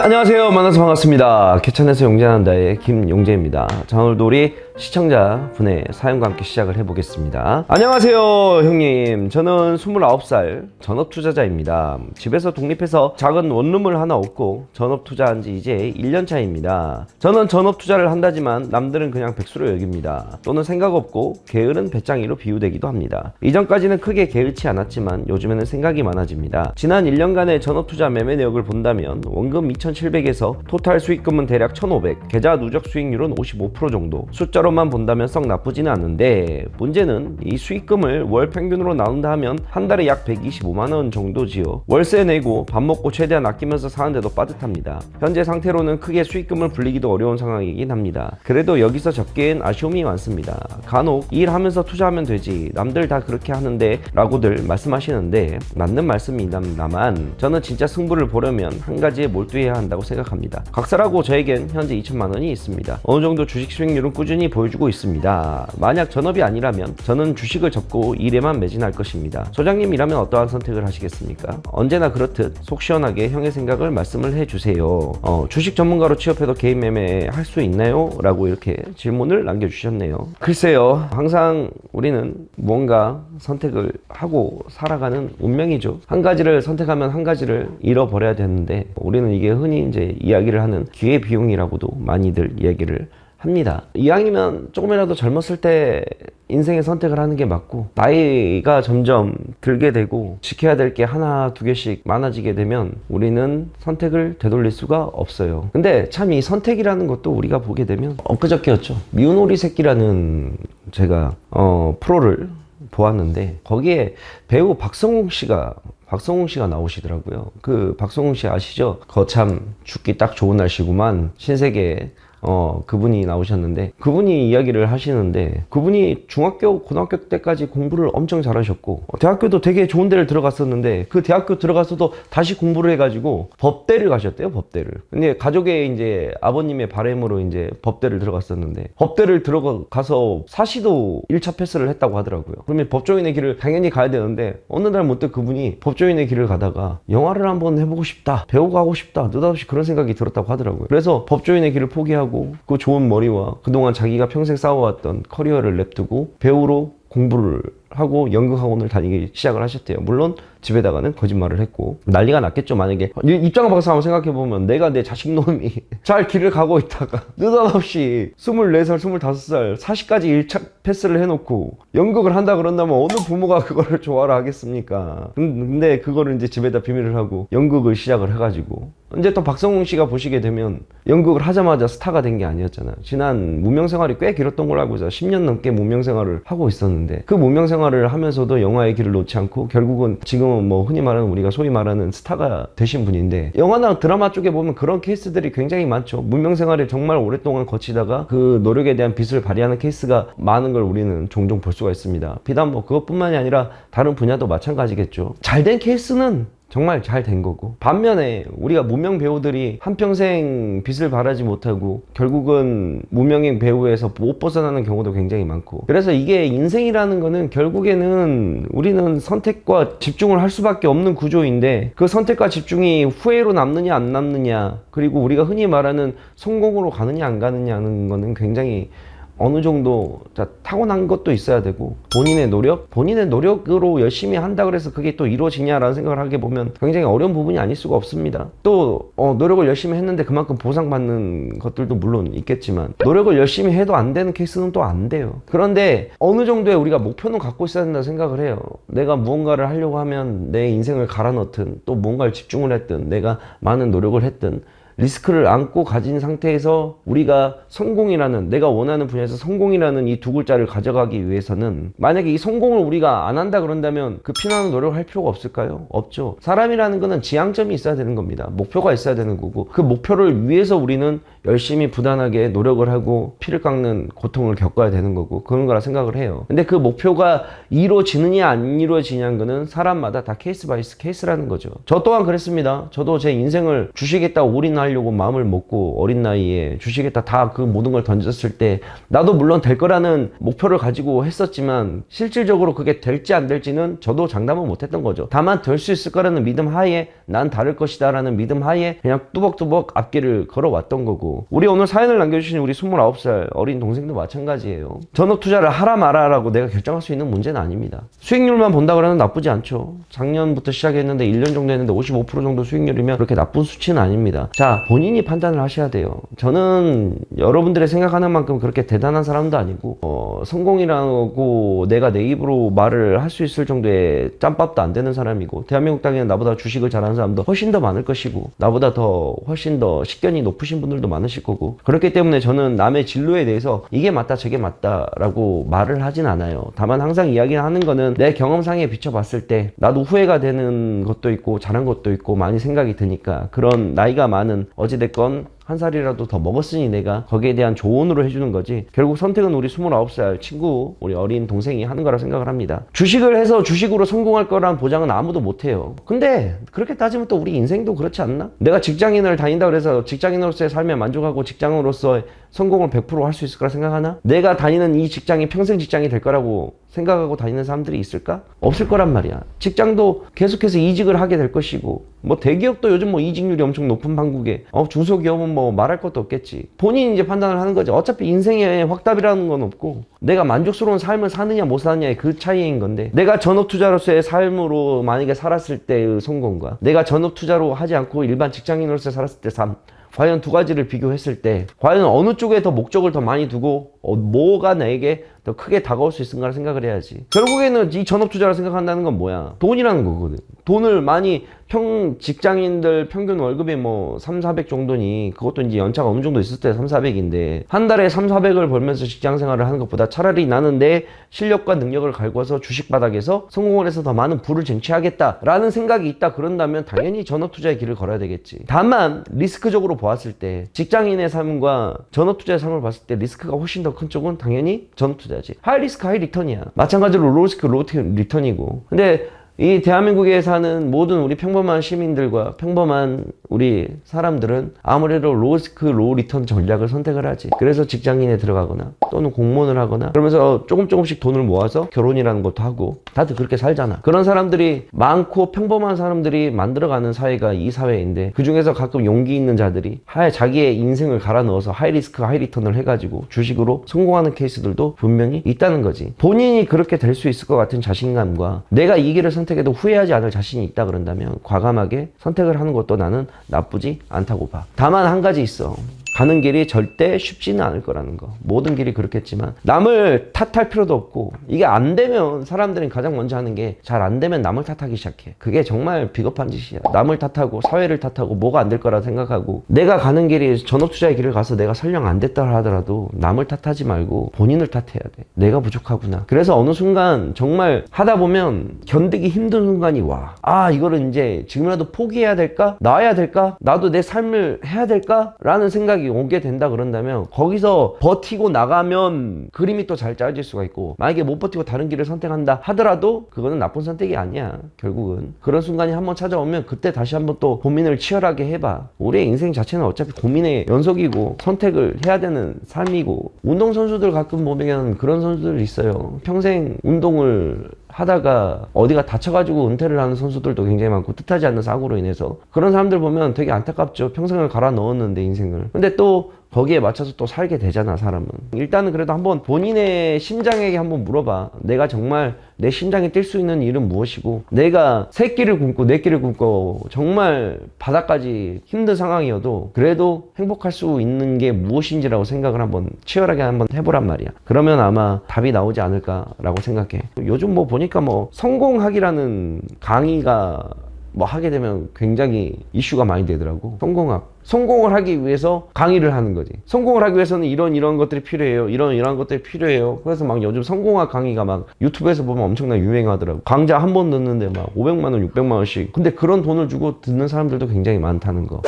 안녕하세요. 만나서 반갑습니다. 개천에서 용재한다의 김용재입니다. 자, 오늘도 우리 시청자 분의 사연과 함께 시작을 해보겠습니다. 안녕하세요, 형님. 저는 29살 전업 투자자입니다. 집에서 독립해서 작은 원룸을 하나 얻고 전업 투자한 지 이제 1년 차입니다. 저는 전업 투자를 한다지만 남들은 그냥 백수로 여깁니다. 또는 생각 없고 게으른 배짱이로 비유되기도 합니다. 이전까지는 크게 게으르지 않았지만 요즘에는 생각이 많아집니다. 지난 1년간의 전업 투자 매매 내역을 본다면 원금 2,700에서 토탈 수익금은 대략 1,500, 계좌 누적 수익률은 55% 정도. 숫자로 만 본다면 썩 나쁘지는 않은데 문제는 이 수익금을 월 평균으로 나눈다 하면 한 달에 약 125만 원 정도지요. 월세 내고 밥 먹고 최대한 아끼면서 사는데도 빠듯합니다. 현재 상태로는 크게 수익금을 불리기도 어려운 상황이긴 합니다. 그래도 여기서 적게엔 아쉬움이 많습니다. 간혹 일하면서 투자하면 되지 남들 다 그렇게 하는데 라고들 말씀하시는데 맞는 말씀입니다만 저는 진짜 승부를 보려면 한 가지에 몰두해야 한다고 생각합니다. 각사라고 저에겐 현재 2천만 원이 있습니다. 어느 정도 주식 수익률은 꾸준히 보여주고 있습니다. 만약 전업이 아니라면 저는 주식을 접고 일에만 매진할 것입니다. 소장님이라면 어떠한 선택을 하시겠습니까? 언제나 그렇듯 속 시원하게 형의 생각을 말씀을 해주세요. 어, 주식 전문가로 취업해도 개인 매매 할 수 있나요? 라고 이렇게 질문을 남겨주셨네요. 글쎄요. 항상 우리는 뭔가 선택을 하고 살아가는 운명이죠. 한 가지를 선택하면 한 가지를 잃어버려야 되는데 우리는 이게 흔히 이제 이야기를 하는 기회 비용이라고도 많이들 이야기를 합니다. 이왕이면 조금이라도 젊었을 때 인생의 선택을 하는 게 맞고 나이가 점점 들게 되고 지켜야 될 게 하나 두 개씩 많아지게 되면 우리는 선택을 되돌릴 수가 없어요. 근데 참 이 선택이라는 것도 우리가 보게 되면 엊그저께였죠. 미운 오리 새끼라는 제가 어, 프로를 보았는데 거기에 배우 박성웅 씨가 박성웅 씨가 나오시더라고요. 그 박성웅 씨 아시죠? 거참 죽기 딱 좋은 날씨구만 신세계 어 그분이 나오셨는데 그분이 이야기를 하시는데 그분이 중학교 고등학교 때까지 공부를 엄청 잘하셨고 어, 대학교도 되게 좋은 데를 들어갔었는데 그 대학교 들어가서도 다시 공부를 해가지고 법대를 가셨대요 법대를. 근데 가족의 이제 아버님의 바램으로 이제 법대를 들어갔었는데 법대를 들어가서 사시도 1차 패스를 했다고 하더라고요. 그러면 법조인의 길을 당연히 가야 되는데 어느 날 문득 그분이 법조인의 길을 가다가 영화를 한번 해보고 싶다 배우가 하고 싶다 느닷없이 그런 생각이 들었다고 하더라고요. 그래서 법조인의 길을 포기하고 그 좋은 머리와 그동안 자기가 평생 쌓아왔던 커리어를 냅두고 배우로 공부를 하고 연극학원을 다니기 시작을 하셨대요. 물론 집에다가는 거짓말을 했고 난리가 났겠죠. 만약에 입장을 바꿔서 한번 생각해 보면 내가 내 자식 놈이 잘 길을 가고 있다가 느닷없이 24살, 25살, 40까지 1차 패스를 해놓고 연극을 한다 그런다면 어느 부모가 그거를 좋아라 하겠습니까? 근데 그거를 이제 집에다 비밀을 하고 연극을 시작을 해가지고 이제 또 박성웅 씨가 보시게 되면 연극을 하자마자 스타가 된 게 아니었잖아요. 지난 무명 생활이 꽤 길었던 걸로 알고 있어요. 10년 넘게 무명 생활을 하고 있었는데 그 무명 생활을 하면서도 영화의 길을 놓지 않고 결국은 지금은 뭐 흔히 말하는 우리가 소위 말하는 스타가 되신 분인데 영화나 드라마 쪽에 보면 그런 케이스들이 굉장히 많죠. 무명 생활을 정말 오랫동안 거치다가 그 노력에 대한 빚을 발휘하는 케이스가 많은 걸 우리는 종종 볼 수가 있습니다. 비단 뭐 그것뿐만이 아니라 다른 분야도 마찬가지겠죠. 잘 된 케이스는 정말 잘 된 거고. 반면에 우리가 무명 배우들이 한평생 빚을 바라지 못하고 결국은 무명의 배우에서 못 벗어나는 경우도 굉장히 많고. 그래서 이게 인생이라는 거는 결국에는 우리는 선택과 집중을 할 수밖에 없는 구조인데 그 선택과 집중이 후회로 남느냐 안 남느냐 그리고 우리가 흔히 말하는 성공으로 가느냐 안 가느냐는 거는 굉장히 어느 정도 자, 타고난 것도 있어야 되고 본인의 노력, 본인의 노력으로 열심히 한다 그래서 그게 또 이루어지냐라는 생각을 하게 보면 굉장히 어려운 부분이 아닐 수가 없습니다. 또 어, 노력을 열심히 했는데 그만큼 보상받는 것들도 물론 있겠지만 노력을 열심히 해도 안 되는 케이스는 또 안 돼요. 그런데 어느 정도의 우리가 목표는 갖고 있어야 된다 생각을 해요. 내가 무언가를 하려고 하면 내 인생을 갈아 넣든 또 뭔가를 집중을 했든 내가 많은 노력을 했든 리스크를 안고 가진 상태에서 우리가 성공이라는 내가 원하는 분야에서 성공이라는 이 두 글자를 가져가기 위해서는 만약에 이 성공을 우리가 안 한다 그런다면 그 피나는 노력을 할 필요가 없을까요? 없죠. 사람이라는 거는 지향점이 있어야 되는 겁니다. 목표가 있어야 되는 거고 그 목표를 위해서 우리는 열심히 부단하게 노력을 하고 피를 깎는 고통을 겪어야 되는 거고 그런 거라 생각을 해요. 근데 그 목표가 이루어지느냐 안 이루어지냐는 거는 사람마다 다 케이스 바이스 케이스라는 거죠. 저 또한 그랬습니다. 저도 제 인생을 주식에다 망 하려고 마음을 먹고 어린 나이에 주식에다 다 그 모든 걸 던졌을 때 나도 물론 될 거라는 목표를 가지고 했었지만 실질적으로 그게 될지 안 될지는 저도 장담은 못했던 거죠. 다만 될 수 있을 거라는 믿음 하에 난 다를 것이다 라는 믿음 하에 그냥 뚜벅뚜벅 앞길을 걸어왔던 거고 우리 오늘 사연을 남겨주신 우리 29살 어린 동생도 마찬가지예요. 전업 투자를 하라 마라라고 내가 결정할 수 있는 문제는 아닙니다. 수익률만 본다 그러면 나쁘지 않죠. 작년부터 시작했는데 1년 정도 했는데 55% 정도 수익률이면 그렇게 나쁜 수치는 아닙니다. 자, 본인이 판단을 하셔야 돼요. 저는 여러분들의 생각하는 만큼 그렇게 대단한 사람도 아니고 어, 성공이라고 내가 내 입으로 말을 할 수 있을 정도의 짬밥도 안 되는 사람이고 대한민국 땅에는 나보다 주식을 잘하는 사람도 훨씬 더 많을 것이고 나보다 더 훨씬 더 식견이 높으신 분들도 많으실 거고 그렇기 때문에 저는 남의 진로에 대해서 이게 맞다 저게 맞다 라고 말을 하진 않아요. 다만 항상 이야기하는 거는 내 경험상에 비춰봤을 때 나도 후회가 되는 것도 있고 잘한 것도 있고 많이 생각이 드니까 그런 나이가 많은 어찌됐건 한 살이라도 더 먹었으니 내가 거기에 대한 조언으로 해주는 거지 결국 선택은 우리 29살 친구 우리 어린 동생이 하는 거라 생각을 합니다 주식을 해서 주식으로 성공할 거란 보장은 아무도 못해요 근데 그렇게 따지면 또 우리 인생도 그렇지 않나? 내가 직장인을 다닌다 그래서 직장인으로서의 삶에 만족하고 직장으로서의 성공을 100%할 수 있을 거라 생각하나? 내가 다니는 이 직장이 평생 직장이 될 거라고 생각하고 다니는 사람들이 있을까? 없을 거란 말이야. 직장도 계속해서 이직을 하게 될 것이고, 뭐 대기업도 요즘 뭐 이직률이 엄청 높은 판국에, 어, 중소기업은 뭐 말할 것도 없겠지. 본인이 이제 판단을 하는 거지. 어차피 인생에 확답이라는 건 없고, 내가 만족스러운 삶을 사느냐 못 사느냐의 그 차이인 건데, 내가 전업 투자로서의 삶으로 만약에 살았을 때의 성공과, 내가 전업 투자로 하지 않고 일반 직장인으로서 살았을 때 삶, 과연 두 가지를 비교했을 때 과연 어느 쪽에 더 목적을 더 많이 두고 어, 뭐가 나에게 더 크게 다가올 수 있을까 생각을 해야지. 결국에는 이 전업 투자를 생각한다는 건 뭐야? 돈이라는 거거든. 돈을 많이 평 직장인들 평균 월급이 뭐 3, 400 정도니 그것도 이제 연차가 어느 정도 있을 때 3, 400인데 한 달에 3, 400을 벌면서 직장 생활을 하는 것보다 차라리 나는 내 실력과 능력을 갈고서 주식 바닥에서 성공을 해서 더 많은 부를 쟁취하겠다라는 생각이 있다 그런다면 당연히 전업 투자의 길을 걸어야 되겠지. 다만 리스크적으로 보았을 때 직장인의 삶과 전업 투자의 삶을 봤을 때 리스크가 훨씬 더 큰 쪽은 당연히 전업 투자 지. 하이 리스크 하이 리턴이야. 마찬가지로 로우 리스크 로우 리턴이고. 근데 이 대한민국에 사는 모든 우리 평범한 시민들과 평범한 우리 사람들은 아무래도 로스크 로우 리턴 전략을 선택을 하지. 그래서 직장인에 들어가거나 또는 공무원을 하거나 그러면서 조금 조금씩 돈을 모아서 결혼이라는 것도 하고 다들 그렇게 살잖아. 그런 사람들이 많고 평범한 사람들이 만들어가는 사회가 이 사회인데 그 중에서 가끔 용기 있는 자들이 하에 자기의 인생을 갈아 넣어서 하이 리스크 하이 리턴을 해가지고 주식으로 성공하는 케이스들도 분명히 있다는 거지. 본인이 그렇게 될 수 있을 것 같은 자신감과 내가 이 길을 선 택해도 후회하지 않을 자신이 있다 그런다면 과감하게 선택을 하는 것도 나는 나쁘지 않다고 봐. 다만 한 가지 있어. 가는 길이 절대 쉽지는 않을 거라는 거. 모든 길이 그렇겠지만 남을 탓할 필요도 없고 이게 안 되면 사람들은 가장 먼저 하는 게 잘 안 되면 남을 탓하기 시작해. 그게 정말 비겁한 짓이야. 남을 탓하고 사회를 탓하고 뭐가 안 될 거라 생각하고 내가 가는 길이 전업 투자의 길을 가서 내가 설령 안 됐다 하더라도 남을 탓하지 말고 본인을 탓해야 돼. 내가 부족하구나. 그래서 어느 순간 정말 하다 보면 견디기 힘든 순간이 와. 아, 이거를 이제 지금이라도 포기해야 될까? 나와야 될까? 나도 내 삶을 해야 될까? 라는 생각이 오게 된다 그런다면 거기서 버티고 나가면 그림이 또 잘 짜질 수가 있고 만약에 못 버티고 다른 길을 선택한다 하더라도 그거는 나쁜 선택이 아니야 결국은. 그런 순간이 한번 찾아오면 그때 다시 한번 또 고민을 치열하게 해봐. 우리의 인생 자체는 어차피 고민의 연속이고 선택을 해야 되는 삶이고 운동선수들 가끔 보면 그런 선수들 있어요. 평생 운동을 하다가 어디가 다쳐가지고 은퇴를 하는 선수들도 굉장히 많고 뜻하지 않는 사고로 인해서 그런 사람들 보면 되게 안타깝죠. 평생을 갈아 넣었는데 인생을. 근데 또 거기에 맞춰서 또 살게 되잖아 사람은. 일단은 그래도 한번 본인의 심장에게 한번 물어봐. 내가 정말 내 심장이 뛸 수 있는 일은 무엇이고 내가 새 끼를 굶고 내 끼를 굶고 정말 바닥까지 힘든 상황이어도 그래도 행복할 수 있는 게 무엇인지라고 생각을 한번 치열하게 한번 해보란 말이야. 그러면 아마 답이 나오지 않을까라고 생각해. 요즘 뭐 보니까 뭐 성공학이라는 강의가 뭐 하게 되면 굉장히 이슈가 많이 되더라고. 성공학. 성공을 하기 위해서 강의를 하는 거지. 성공을 하기 위해서는 이런 이런 것들이 필요해요. 이런 이런 것들이 필요해요. 그래서 막 요즘 성공학 강의가 막 유튜브에서 보면 엄청나게 유행하더라고. 강좌 한번 듣는데 막 500만 원, 600만 원씩. 근데 그런 돈을 주고 듣는 사람들도 굉장히 많다는 거.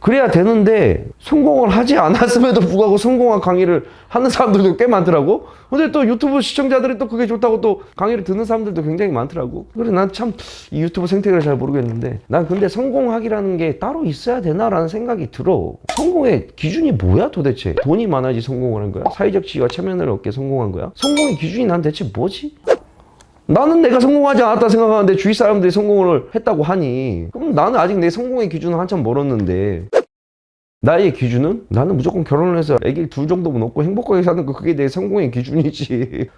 그래야 되는데 성공을 하지 않았음에도 불구하고 성공한 강의를 하는 사람들도 꽤 많더라고. 근데 또 유튜브 시청자들이 또 그게 좋다고 또 강의를 듣는 사람들도 굉장히 많더라고. 그래 난 참 이 유튜브 생태계를 잘 모르겠는데 난 근데 성공하기라는 게 따로 있어야 되나라는 생각이 들어. 성공의 기준이 뭐야 도대체? 돈이 많아야지 성공을 한 거야? 사회적 지위와 체면을 얻게 성공한 거야? 성공의 기준이 난 대체 뭐지? 나는 내가 성공하지 않았다 생각하는데 주위 사람들이 성공을 했다고 하니. 그럼 나는 아직 내 성공의 기준은 한참 멀었는데 나의 기준은? 나는 무조건 결혼을 해서 애기 둘 정도만 얻고 행복하게 사는 거 그게 내 성공의 기준이지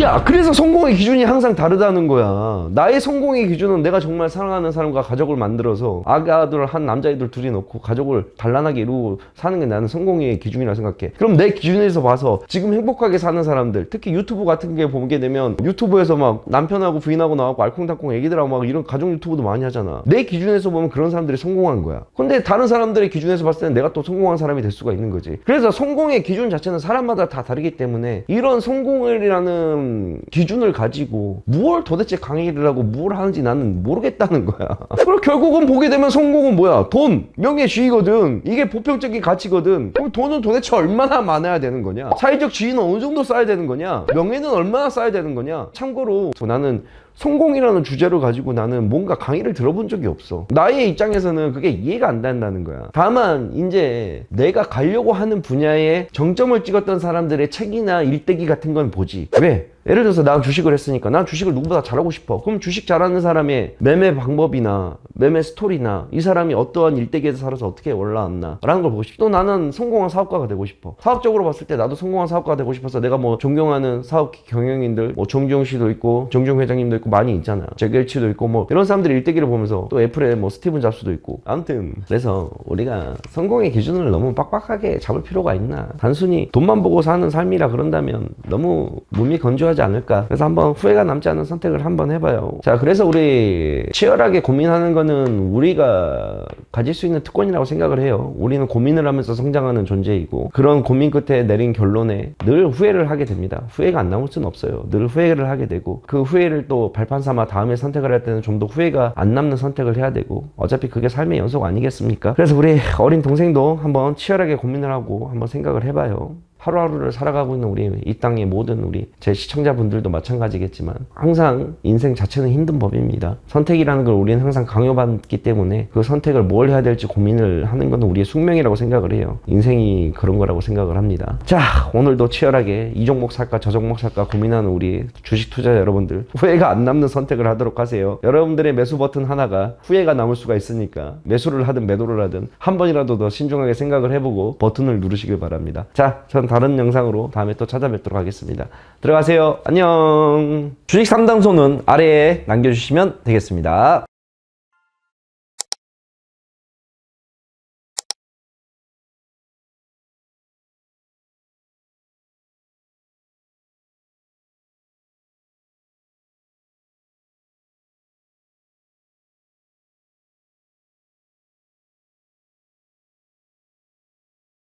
야 그래서 성공의 기준이 항상 다르다는 거야. 나의 성공의 기준은 내가 정말 사랑하는 사람과 가족을 만들어서 아가들 한 남자애들 둘이 놓고 가족을 단란하게 이루고 사는 게 나는 성공의 기준이라 생각해. 그럼 내 기준에서 봐서 지금 행복하게 사는 사람들 특히 유튜브 같은 게 보게 되면 유튜브에서 막 남편하고 부인하고 나와고 알콩달콩 애기들하고 막 이런 가족 유튜브도 많이 하잖아. 내 기준에서 보면 그런 사람들이 성공한 거야. 근데 다른 사람들의 기준에서 봤을 때는 내가 또 성공한 사람이 될 수가 있는 거지. 그래서 성공의 기준 자체는 사람마다 다 다르기 때문에 이런 성공이라는 기준을 가지고 무엇 도대체 강의를 하고 뭘 하는지 나는 모르겠다는 거야. 그리고 결국은 보게 되면 성공은 뭐야? 돈! 명예 지위거든. 이게 보편적인 가치거든. 그럼 돈은 도대체 얼마나 많아야 되는 거냐? 사회적 지위는 어느 정도 쌓아야 되는 거냐? 명예는 얼마나 쌓아야 되는 거냐? 참고로 나는 성공이라는 주제를 가지고 나는 뭔가 강의를 들어본 적이 없어. 나의 입장에서는 그게 이해가 안 된다는 거야. 다만 이제 내가 가려고 하는 분야에 정점을 찍었던 사람들의 책이나 일대기 같은 건 보지. 왜? 예를 들어서 난 주식을 했으니까 난 주식을 누구보다 잘하고 싶어. 그럼 주식 잘하는 사람의 매매 방법이나 매매 스토리나 이 사람이 어떠한 일대기에서 살아서 어떻게 올라왔나 라는 걸 보고 싶어. 또 나는 성공한 사업가가 되고 싶어. 사업적으로 봤을 때 나도 성공한 사업가가 되고 싶어서 내가 뭐 존경하는 사업 경영인들 뭐 정주영 씨도 있고 정주영 회장님도 있고 많이 있잖아. 제gel치도 있고 뭐 이런 사람들의 일대기를 보면서 또 애플의 뭐 스티븐 잡스도 있고 아무튼 그래서 우리가 성공의 기준을 너무 빡빡하게 잡을 필요가 있나 단순히 돈만 보고 사는 삶이라 그런다면 너무 몸이 건조하 지 않을까. 그래서 한번 후회가 남지 않은 선택을 한번 해봐요. 자 그래서 우리 치열하게 고민하는 거는 우리가 가질 수 있는 특권이라고 생각을 해요. 우리는 고민을 하면서 성장하는 존재이고 그런 고민 끝에 내린 결론에 늘 후회를 하게 됩니다. 후회가 안 남을 수는 없어요. 늘 후회를 하게 되고 그 후회를 또 발판 삼아 다음에 선택을 할 때는 좀 더 후회가 안 남는 선택을 해야 되고 어차피 그게 삶의 연속 아니겠습니까? 그래서 우리 어린 동생도 한번 치열하게 고민을 하고 한번 생각을 해봐요. 하루하루를 살아가고 있는 우리 이 땅의 모든 우리 제 시청자분들도 마찬가지겠지만 항상 인생 자체는 힘든 법입니다. 선택이라는 걸 우리는 항상 강요받기 때문에 그 선택을 뭘 해야 될지 고민을 하는 건 우리의 숙명이라고 생각을 해요. 인생이 그런 거라고 생각을 합니다. 자, 오늘도 치열하게 이 종목 살까 저 종목 살까 고민하는 우리 주식 투자 여러분들 후회가 안 남는 선택을 하도록 하세요. 여러분들의 매수 버튼 하나가 후회가 남을 수가 있으니까 매수를 하든 매도를 하든 한 번이라도 더 신중하게 생각을 해보고 버튼을 누르시길 바랍니다. 자, 전 다른 영상으로 다음에 또 찾아뵙도록 하겠습니다. 들어가세요. 안녕. 주식 상담소는 아래에 남겨주시면 되겠습니다.